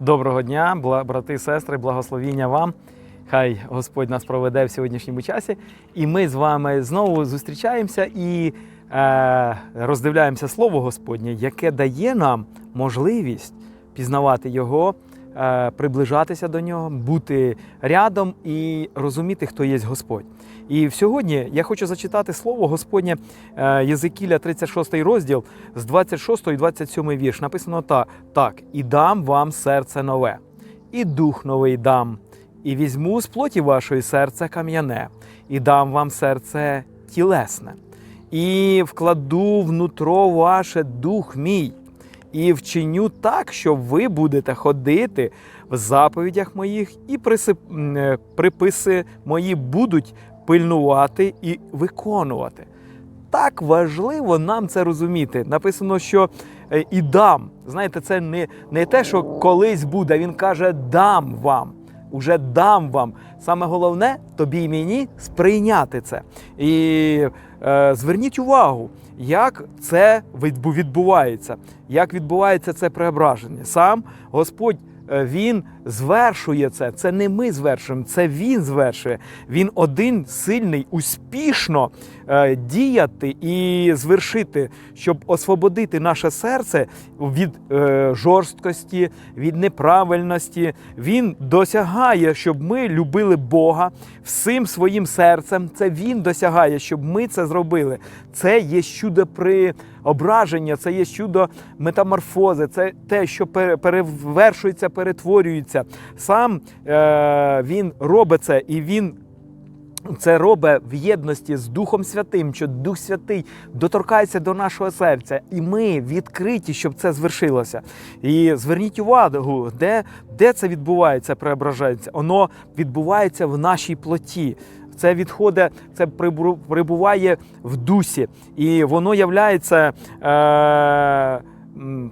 Доброго дня, брати сестри, благословіння вам. Хай Господь нас проведе в сьогоднішньому часі. І ми з вами знову зустрічаємося і е, роздивляємося Слово Господнє, яке дає нам можливість пізнавати Його, приближатися до нього, бути рядом і розуміти, хто є Господь. І сьогодні я хочу зачитати слово Господнє е, Єзекіля, 36 розділ з 26 і 27 вірш. Написано так, і дам вам серце нове, і дух новий дам, і візьму з плоті вашої серце кам'яне, і дам вам серце тілесне, і вкладу внутро ваше дух мій, і вчиню так, що ви будете ходити в заповідях моїх, і е, приписи мої будуть пильнувати і виконувати. Так важливо нам це розуміти. Написано, що е, і дам. Знаєте, це не, не те, що колись буде. Він каже, дам вам. Уже дам вам. Саме головне тобі і мені сприйняти це. І е, зверніть увагу, як це відбу- відбувається, як відбувається це преображення. Сам Господь Він звершує це. Це не ми звершуємо, це Він звершує. Він один сильний, успішно е, діяти і звершити, щоб освободити наше серце від е, жорсткості, від неправильності. Він досягає, щоб ми любили Бога всім своїм серцем. Це Він досягає, щоб ми це зробили. Це є чудо преображення, це є чудо метаморфози, це те, що пере- перевершується, перетворюється. Сам е, він робить це і він. Це робить в єдності з Духом Святим, що Дух Святий доторкається до нашого серця, і ми відкриті, щоб це звершилося. І зверніть увагу, де, де це відбувається, преображається. Воно відбувається в нашій плоті. Це відходить, це прибу- прибуває в дусі, і воно являється, е,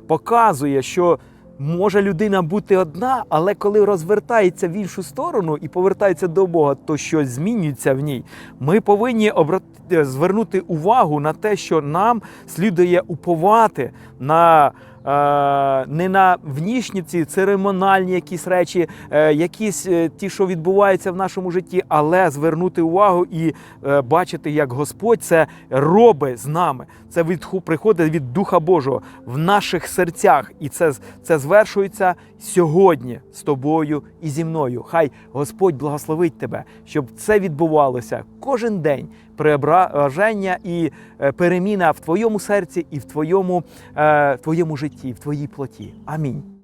показує, що може людина бути одна, але коли розвертається в іншу сторону і повертається до Бога, то щось змінюється в ній. Ми повинні обрати, звернути увагу на те, що нам слідує уповати на. Е, Не на внішні ці церемональні якісь речі, е, якісь е, ті, що відбуваються в нашому житті, але звернути увагу і бачити, як Господь це робить з нами. Це від, приходить від Духа Божого в наших серцях, і це, це звершується сьогодні з тобою і зі мною. Хай Господь благословить тебе, щоб це відбувалося кожен день. Преображення і переміна в твоєму серці і в твоєму, в твоєму житті, в твоїй плоті. Амінь.